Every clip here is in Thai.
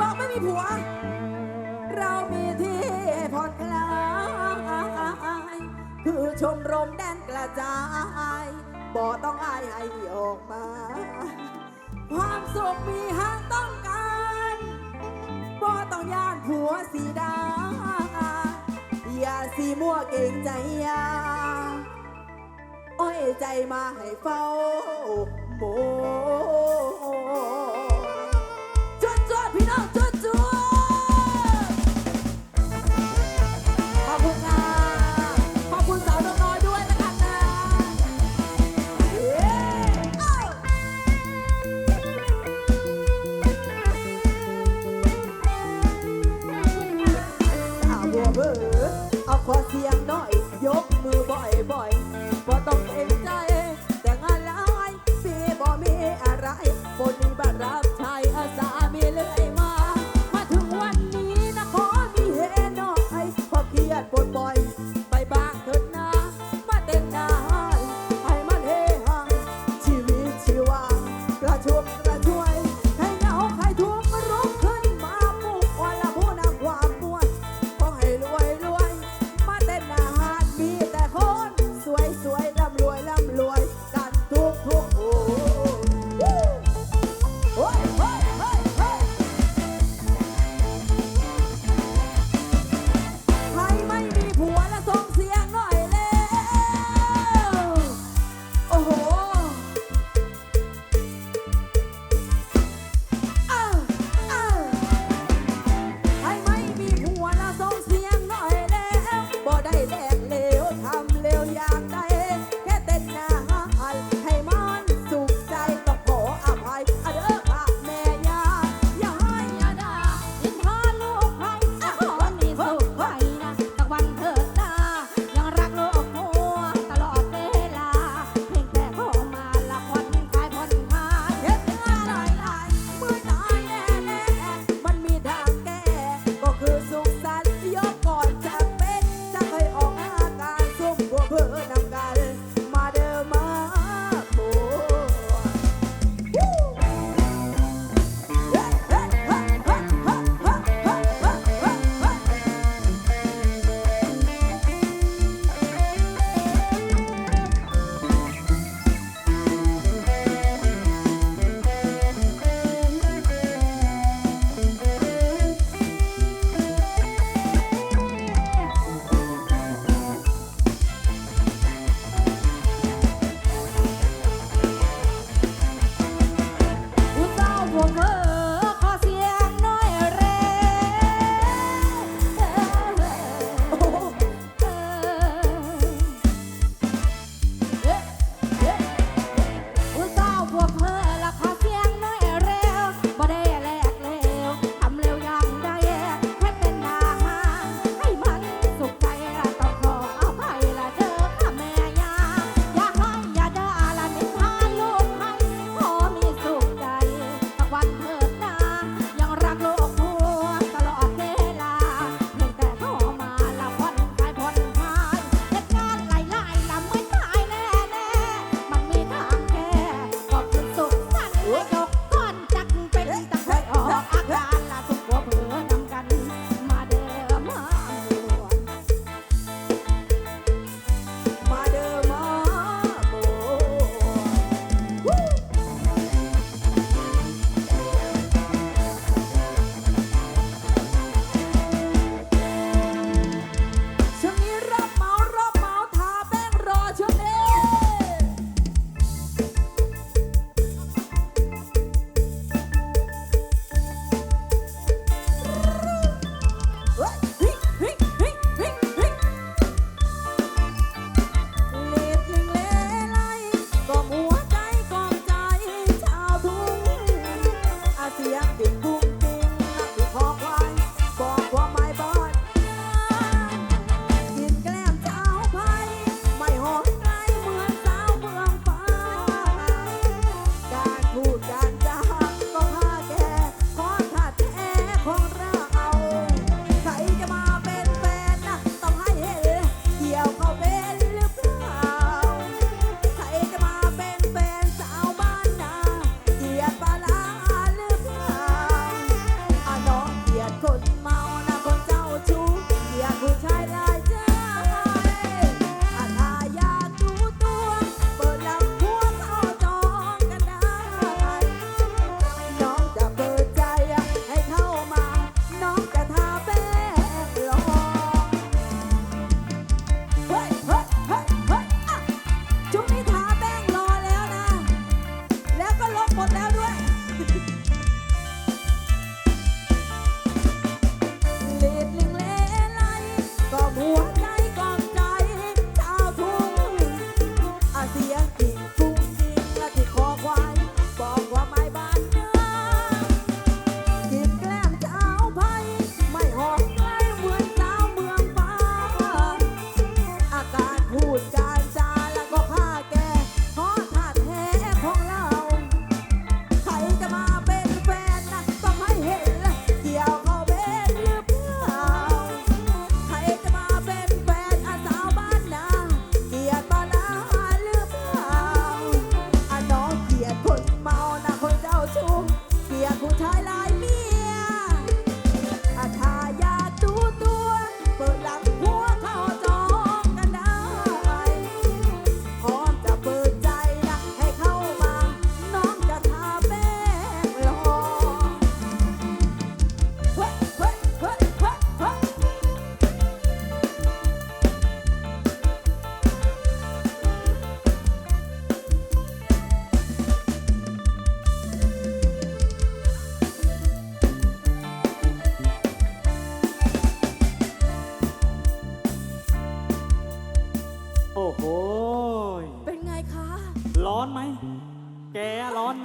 บอกไม่มีผัว เรามีที่ผ่อนคลายคือชมรมแดนกระจายบ่ต้องอายให้ออกมา ความสุขมีหากต้องการบ่ต้องย่านผัวสีดา อย่าสีมั่วเก่งใจยาอ้อยใจมาให้เฝ้าโม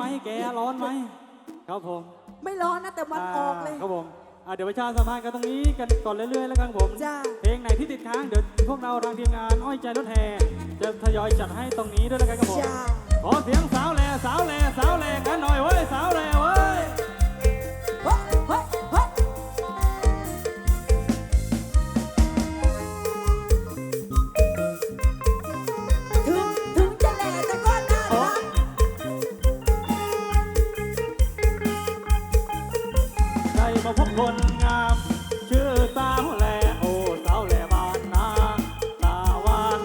ไหมแกร้อนไหมครับผมไม่ร้อนนะแต่มันออกเลยครับผมเดี๋ยวประชาสัมพันธ์กันตรงนี้กันก่อนเรื่อยๆแล้วกันผมเพลงไหนที่ติดค้างเดี๋ยวพวกเราทางทีมงานอ้อยใจรถแห่จะทยอยจัดให้ตรงนี้ด้วยแล้วกันครับผมขอเสียงสาวแหล่สาวแหล่สาวแหล่กันหน่อยเว้ยสาวแหล่เว้ย ได้มาพบคนงาม ชื่อสาวแลโอสาวแลบ้านนาตาวาน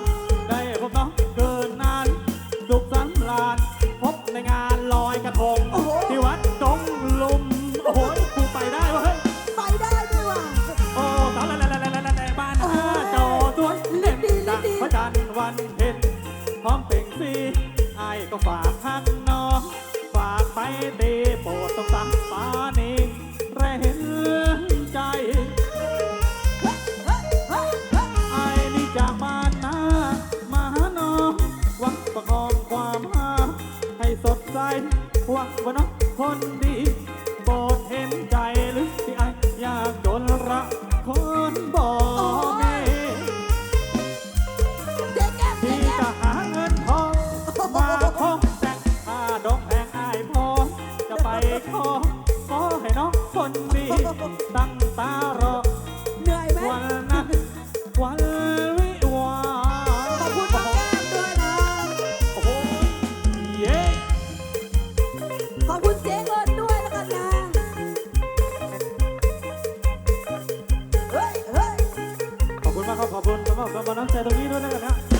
ได้พบน้องเกินนาน สุขสันต์ลาน พบในงานลอยกระทงที่วัดจงลุมโอ้โหกูไปได้เฮ้ยไปได้ด้วยว่ะ โอ้สาวแลแลแลแลแลแลบ้านนาจอสวยเล่นดีดีพระจันทร์วันเพ็ญพร้อมเปล่งสีไอ้ก็ฝากฮัก ขอบคุณสำหรับกำลังใจตรงนี้ด้วยนะครับ